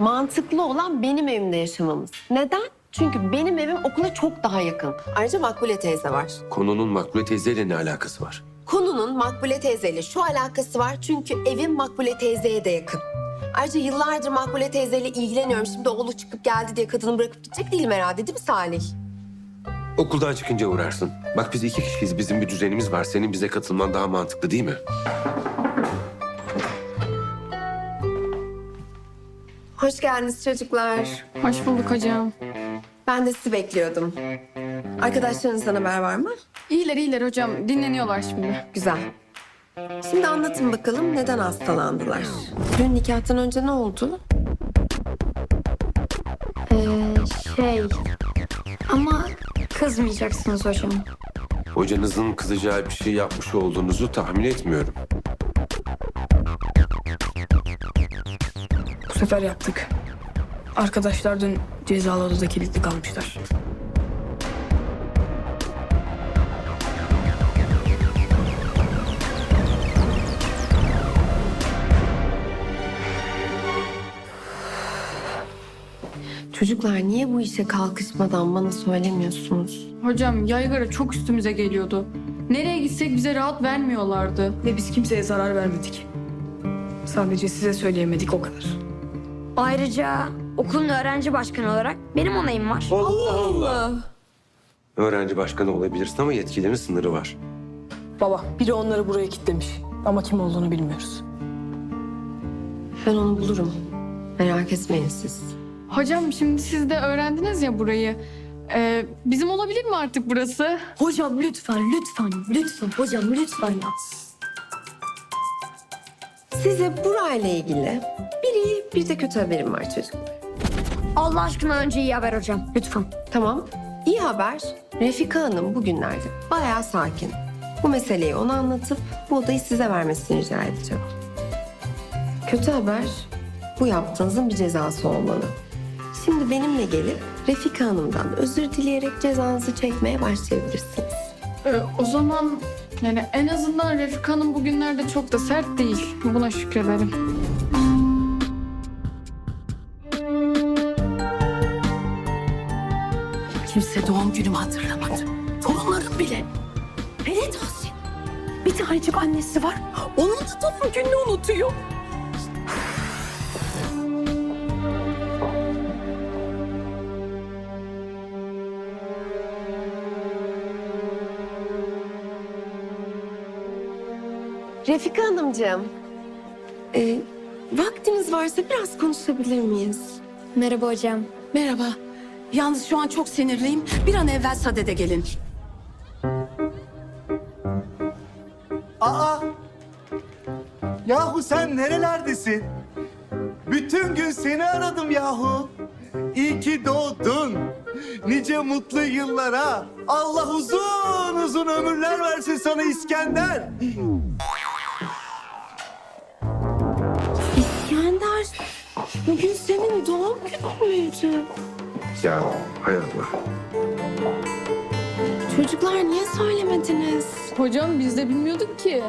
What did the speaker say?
mantıklı olan benim evimde yaşamamız. Neden? Çünkü benim evim okula çok daha yakın. Ayrıca Makbule teyze var. Konunun Makbule teyzeyle ne alakası var? Konunun Makbule teyzeyle şu alakası var. Çünkü evim Makbule teyzeye de yakın. Ayrıca yıllardır Makbule teyzeyle ilgileniyorum. Şimdi oğlu çıkıp geldi diye kadını bırakıp gidecek değilim herhalde değil mi Salih? Okuldan çıkınca uğrarsın. Bak biz iki kişiyiz, bizim bir düzenimiz var. Senin bize katılman daha mantıklı değil mi? Hoş geldiniz çocuklar. Hoş bulduk hocam. Ben de sizi bekliyordum. Arkadaşlarınızdan haber var mı? İyiler iyiler hocam. Dinleniyorlar şimdi. Güzel. Şimdi anlatın bakalım neden hastalandılar? Dün nikahtan önce ne oldu? Ee, şey... Ama kızmayacaksınız hocam. Hocanızın kızacağı bir şey yapmış olduğunuzu tahmin etmiyorum. Sefer yaptık. Arkadaşlar dün cezalı odada kilitli kalmışlar. Çocuklar niye bu işe kalkışmadan bana söylemiyorsunuz? Hocam yaygara çok üstümüze geliyordu. Nereye gitsek bize rahat vermiyorlardı. Ve biz kimseye zarar vermedik. Sadece size söyleyemedik o kadar. Ayrıca okulun öğrenci başkanı olarak benim onayım var. Öğrenci başkanı olabilirsin ama yetkilerin sınırı var. Baba, biri onları buraya kilitlemiş. Ama kim olduğunu bilmiyoruz. Ben onu bulurum. Merak etmeyin siz. Hocam şimdi siz de öğrendiniz ya burayı. Ee, bizim olabilir mi artık burası? Hocam lütfen, lütfen, lütfen hocam lütfen ya. Size burayla ilgili bir iyi bir de kötü haberim var çocuklar. Allah aşkına önce iyi haber hocam. Lütfen. Tamam. İyi haber. Refika Hanım bugünlerde bayağı sakin. Bu meseleyi ona anlatıp bu odayı size vermesini rica edeceğim. Kötü haber bu yaptığınızın bir cezası olmalı. Şimdi benimle gelip Refika Hanım'dan özür dileyerek cezanızı çekmeye başlayabilirsiniz. Ee, o zaman yani en azından Refika Hanım bugünlerde çok da sert değil. Buna şükrederim. Kimse doğum günümü hatırlamadı. Torunlarım bile. Hele Tahsin. Bir tanecik annesi var. Onun da doğum gününü unutuyor. Refika Hanımcığım, e, vaktiniz varsa biraz konuşabilir miyiz? Merhaba hocam. Merhaba. Yalnız şu an çok sinirliyim. Bir an evvel sadede gelin. Aa! Yahu sen nerelerdesin? Bütün gün seni aradım yahu. İyi ki doğdun. Nice mutlu yıllara. Allah uzun uzun ömürler versin sana İskender. İskender, bugün senin doğum günün müydü? Ya hay Allah. Çocuklar niye söylemediniz? Hocam biz de bilmiyorduk ki.